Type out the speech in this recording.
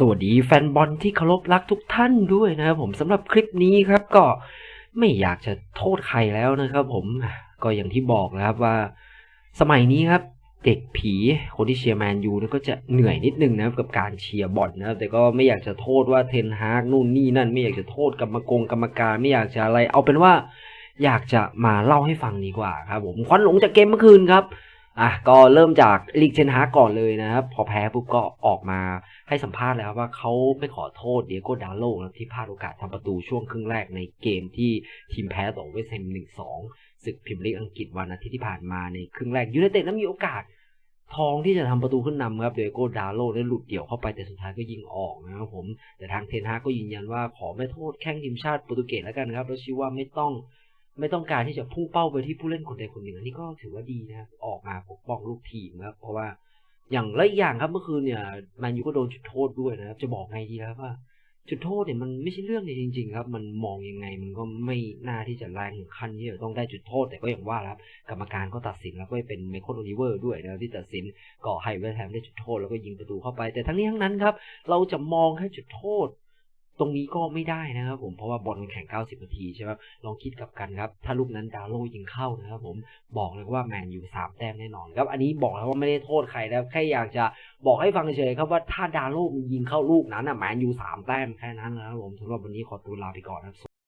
สวัสดีแฟนบอลที่เคารพรักทุกท่านด้วยนะครับผมสำหรับคลิปนี้ครับก็ไม่อยากจะโทษใครแล้วนะครับ ผมก็อย่างที่บอกนะครับว่า สมัยนี้ครับ เด็กผีคนที่เชียร์แมนยูก็จะเหนื่อยนิดนึงนะครับกับการเชียร์บอลนะครับแต่ก็ไม่อยากจะโทษว่าเทนฮากนู่นนี่นั่น ไม่อยากจะโทษกรรมกรกรรมการ ไม่อยากจะอะไร เอาเป็นว่าอยากจะมาเล่าให้ฟังดีกว่าครับ ผมควันหลงจากเกมเมื่อคืนครับ อะก็เริ่มจากลีกเชนฮาก่อนเลยนะครับ พอแพ้ปุ๊บก็ออกมาให้สัมภาษณ์แล้วว่าเขาไม่ขอโทษเดียโก้ดาโลนะที่พลาดโอกาสทำประตูช่วงครึ่งแรกในเกมที่ทีมแพ้ต่อเวสต์แฮมหนึ่งสองศึกพรีเมียร์ลีกอังกฤษวันอาทิตย์ที่ผ่านมาในครึ่งแรกยูไนเต็ดนั้นมีโอกาสทองที่จะทำประตูขึ้นนำครับเดียโก้ดาโลได้หลุดเดี่ยวเข้าไปแต่สุดท้ายก็ยิงออกนะครับผม แต่ทางเทนฮากก็ยืนยันว่าขอไม่โทษแข้งทีมชาติโปรตุเกสแล้วกันครับแล้วชี้ว่าไม่ต้อง ไม่ต้องการที่จะพุ่งเป้าไปที่ผู้เล่นคนใดคนหนึ่งนนี้ก็ถือว่าดีนะครับออกมาปกป้องลูกทีมครับเพราะว่าอย่างและอีกอย่างครับเมื่อคืนเนี่ยแมนยูก็โดนจุดโทษด้วยนะครับจะบอกไงดีครับว่า จุดโทษเนี่ยมันไม่ใช่เรื่องเลยจริง ๆ ครับ มันมองยังไงมันก็ไม่น่าที่จะแรงถึงขั้นที่จะต้องได้จุดโทษ แต่ก็อย่างว่าครับกรรมการก็ตัดสินแล้วก็เป็นไมเคิลโอลิเวอร์ด้วยนะที่ตัดสินก็ให้เวสต์แฮมได้จุดโทษแล้วก็ยิงประตูเข้าไป แต่ทั้งนี้ทั้งนั้นครับ เราจะมองแค่จุดโทษ ตรงนี้ก็ไม่ได้นะครับผมเพราะว่าบอลมันแข่ง 90 นาทีใช่ไหมลองคิดกับกันครับ ถ้าลูกนั้นดาวโลยิงเข้านะครับผมบอกเลยว่าแมนยูสามแต้มแน่นอนครับอันนี้บอกแล้วว่าไม่ได้โทษใครนะแค่อยากจะบอกให้ฟังเฉยๆครับว่าถ้าดาวโลมันยิงเข้าลูกนั้นอะแมนยูสามแต้มแค่นั้นนะครับผมสำหรับวันนี้ขอตัวลาไปก่อนนะครับ